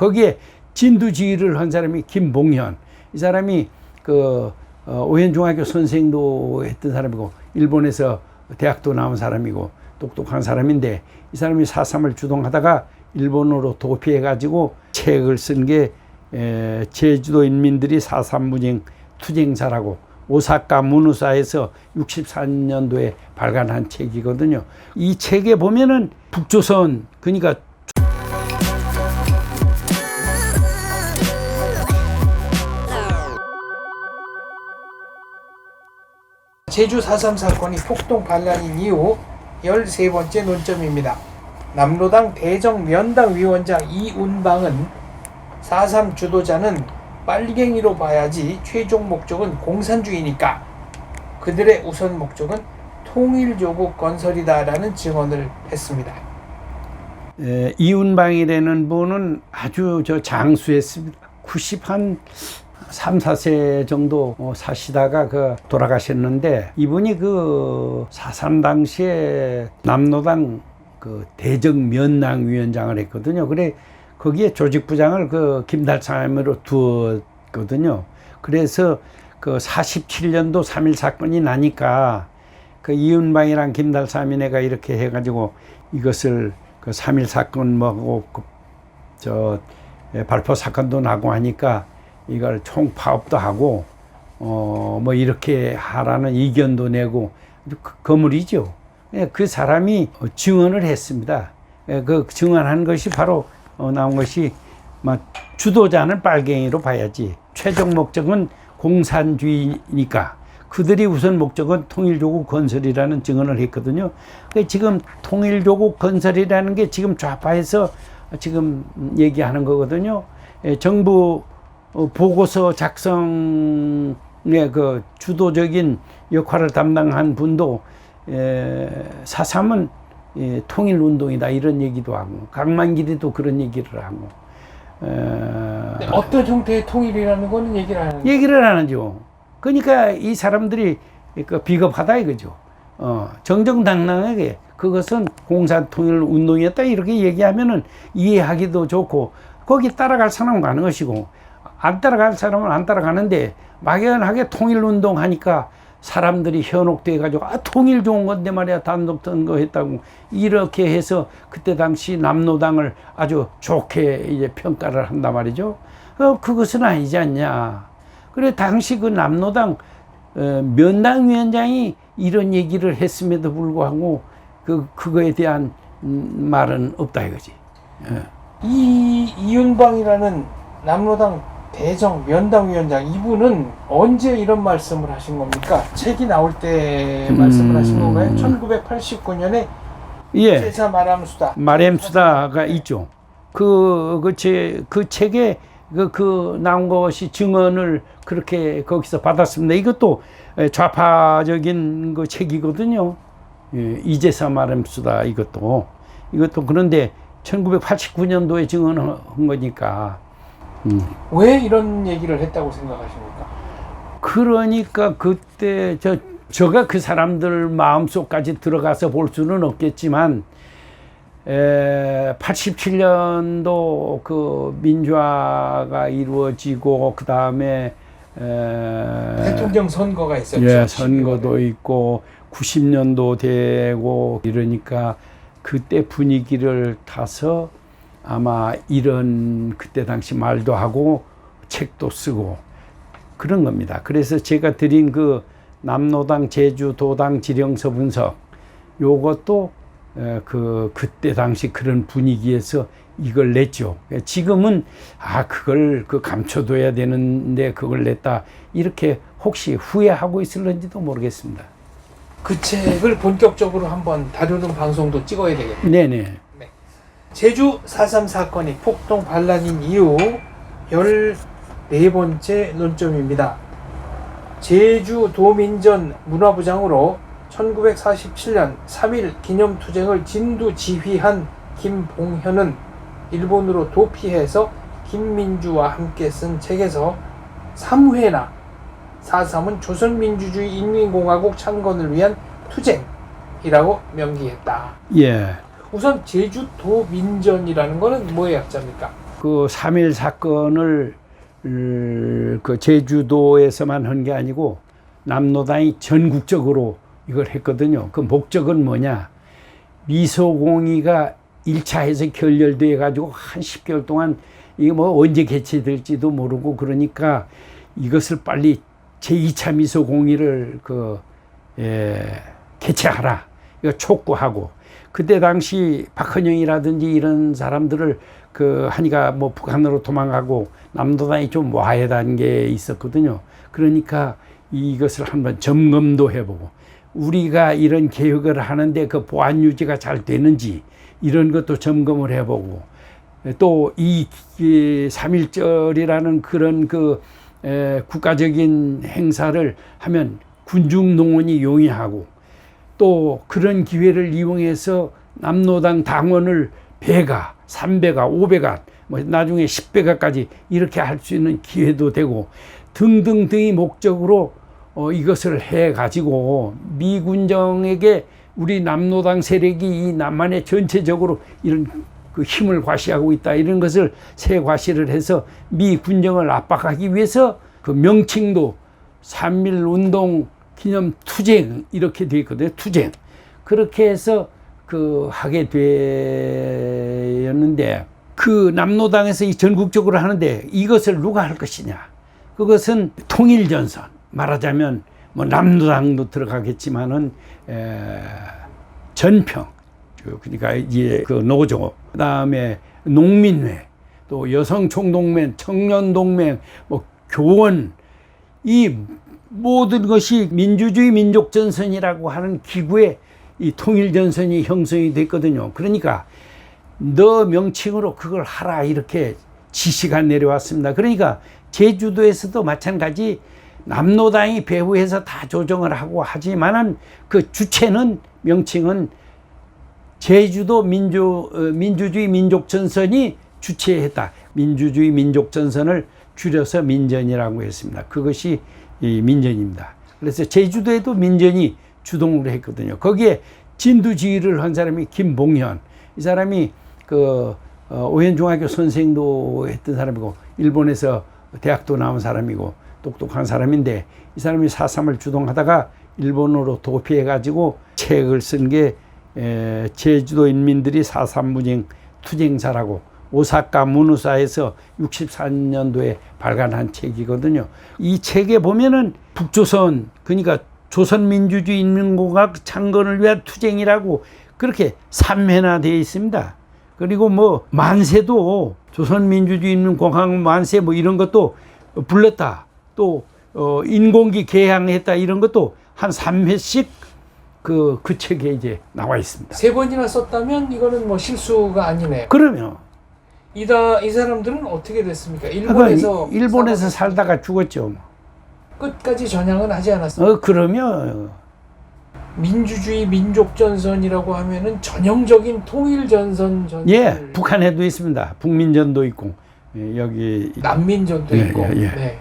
거기에 진두지휘를 한 사람이 김봉현. 이 사람이 그 어, 오현중학교 선생도 했던 사람이고 일본에서 대학도 나온 사람이고 똑똑한 사람인데 이 사람이 사삼을 주동하다가 일본으로 도피해 가지고 책을 쓴 게 제주도 인민들이 사삼 무쟁 투쟁사라고 오사카 문우사에서 64년도에 발간한 책이거든요. 이 책에 보면은 북조선 그러니까 제주 4.3 사건이 폭동 반란인 이후 13번째 논점입니다. 남로당 대정면당 위원장 이운방은 4.3 주도자는 빨갱이로 봐야지 최종 목적은 공산주의니까 그들의 우선 목적은 통일조국 건설이다라는 증언을 했습니다. 에, 이운방이라는 분은 아주 저 장수했습니다. 90 한 3, 4세 정도 어, 사시다가 그 돌아가셨는데 이분이 그 사삼 당시에 남로당 그 대정 면당 위원장을 했거든요. 그래 거기에 조직부장을 그 김달삼으로 두었거든요. 그래서 그 47년도 3.1 사건이 나니까 그 이윤방이랑 김달삼이네가 이렇게 해가지고 이것을 그3.1 사건 뭐고 그저 발포 사건도 나고 하니까 이걸 총파업도 하고 어 뭐 이렇게 하라는 의견도 내고 그 거물이죠. 예, 그 사람이 증언을 했습니다. 예, 그 증언한 것이 바로 어, 나온 것이 막 주도자는 빨갱이로 봐야지 최종 목적은 공산주의니까 그들이 우선 목적은 통일조국 건설이라는 증언을 했거든요. 그러니까 지금 통일조국 건설이라는 게 지금 좌파에서 지금 얘기하는 거거든요. 예, 정부 어, 보고서 작성의 그 주도적인 역할을 담당한 분도 사삼은 예, 통일 운동이다 이런 얘기도 하고 강만길이도 그런 얘기를 하고 에, 네, 어 떤 형태의 통일이라는 거는 얘기를 하는 얘기를 안 하죠. 그러니까 이 사람들이 그 비겁하다 이거죠. 어, 정정당당하게 그것은 공산통일 운동이었다 이렇게 얘기하면은 이해하기도 좋고 거기 따라갈 사람은 가는 것이고 안 따라갈 사람은 안 따라가는데 막연하게 통일운동 하니까 사람들이 현혹돼 가지고 아 통일 좋은 건데 말이야 단독 선거 했다고 이렇게 해서 그때 당시 남노당을 아주 좋게 이제 평가를 한단 말이죠. 어 그것은 아니지 않냐. 그래 당시 그 남노당 어, 면당 위원장이 이런 얘기를 했음에도 불구하고 그 그거에 대한 음, 말은 없다 이거지. 예. 이 이윤방이라는 남로당 대정 면당 위원장 이분은 언제 이런 말씀을 하신 겁니까? 책이 나올 때 음. 말씀을 하신 건가요? 1989년에 예. 제사 말함수다. 마렘수다가 있죠. 그, 그, 제, 그 책에 그, 그 나온 것이 증언을 그렇게 거기서 받았습니다. 이것도 좌파적인 그 책이거든요. 예, 이제사 마렘수다 이것도. 이것도 그런데 1989년도에 증언한 거니까. 음. 왜 이런 얘기를 했다고 생각하십니까? 그러니까 그때 저 저가 그 사람들 마음속까지 들어가서 볼 수는 없겠지만 에 87년도 그 민주화가 이루어지고 그 다음에 대통령 선거가 있었죠. 예 선거도 있고 90년도 되고 이러니까 그때 분위기를 타서 아마 이런 그때 당시 말도 하고 책도 쓰고 그런 겁니다. 그래서 제가 드린 그 남노당 제주도당 지령서 분석 요것도 에, 그 그때 당시 그런 분위기에서 이걸 냈죠. 지금은 아 그걸 그 감춰둬야 되는데 그걸 냈다 이렇게 혹시 후회하고 있을런지도 모르겠습니다. 그 책을 본격적으로 한번 다루는 방송도 찍어야 되겠네요. 네네. 제주 4.3 사건이 폭동 반란인 이후 14번째 논점입니다. 제주 도민전 문화부장으로 1947년 3.1 기념투쟁을 진두 지휘한 김봉현은 일본으로 도피해서 김민주와 함께 쓴 책에서 3회나 4.3은 조선민주주의 인민공화국 창건을 위한 투쟁이라고 명기했다. 예. 우선 제주도 민전이라는 거는 뭐의 약자입니까? 그3.1 사건을 음, 그 제주도에서만 한 게 아니고 남노당이 전국적으로 이걸 했거든요. 그 목적은 뭐냐? 미소공의가 1차에서 결렬돼 가지고 한 10개월 동안 이게 뭐 언제 개최될지도 모르고 그러니까 이것을 빨리 제2차 미소공의를 그 예, 개최하라. 이거 촉구하고 그때 당시 박헌영이라든지 이런 사람들을 그 하니까 뭐 북한으로 도망가고 남도당이 좀 와해 단계에 있었거든요. 그러니까 이것을 한번 점검도 해보고 우리가 이런 개혁을 하는데 그 보안 유지가 잘 되는지 이런 것도 점검을 해보고 또이 3.1절이라는 그런 그 에, 국가적인 행사를 하면 군중 농원이 용이하고 또 그런 기회를 이용해서 남노당 당원을 배가, 3배가, 5배가, 뭐 나중에 10배가까지 이렇게 할 수 있는 기회도 되고 등등등의 목적으로 어, 이것을 해 가지고 미군정에게 우리 남노당 세력이 이 남한에 전체적으로 이런 그 힘을 과시하고 있다 이런 것을 새 과시를 해서 미 군정을 압박하기 위해서 그 명칭도 3.1 운동 기념 투쟁 이렇게 돼 있거든요. 투쟁. 그렇게 해서 그 하게 되었는데 그 남노당에서 이 전국적으로 하는데 이것을 누가 할 것이냐? 그것은 통일 전선 말하자면 뭐 남노당도 들어가겠지만은 에, 전평 그 그러니까 이제 그 노조 그다음에 농민회 또 여성총동맹 청년동맹 뭐 교원 이 모든 것이 민주주의 민족전선이라고 하는 기구의 이 통일전선이 형성이 됐거든요. 그러니까 너 명칭으로 그걸 하라 이렇게 지시가 내려왔습니다. 그러니까 제주도에서도 마찬가지 남노당이 배후에서 다 조정을 하고 하지만은 그 주체는 명칭은 제주도 민주 어, 민주주의 민족 전선이 주최했다. 민주주의 민족 전선을 줄여서 민전이라고 했습니다. 그것이 이 민전입니다. 그래서 제주도에도 민전이 주동을 했거든요. 거기에 진두지휘를 한 사람이 김봉현. 이 사람이 그 어, 오현중학교 선생도 했던 사람이고 일본에서 대학도 나온 사람이고 똑똑한 사람인데 이 사람이 사삼을 주동하다가 일본으로 도피해 가지고 책을 쓴 게 제주도 인민들이 사삼 무쟁 투쟁사라고 오사카 문우사에서 64년도에 발간한 책이거든요. 이 책에 보면은 북조선 그러니까 조선민주주의 인민공화국 창건을 위한 투쟁이라고 그렇게 삼회나 되어 있습니다. 그리고 뭐 만세도 조선민주주의 인민공화국 만세 뭐 이런 것도 불렀다. 또 어, 인공기 개항했다 이런 것도 한 3회씩 그, 그 책에 이제 나와 있습니다. 세 번이나 썼다면 이거는 뭐 실수가 아니네요. 그러면 이다 이 사람들은 어떻게 됐습니까? 일본에서, 일본에서 살다가 죽었죠. 뭐. 끝까지 전향은 하지 않았어요. 어, 그러면 민주주의 민족 전선이라고 하면은 전형적인 통일 전선 전 예, 북한에도 있습니다. 북민전도 있고 예, 여기 난민전도 예, 있고 예, 예. 네.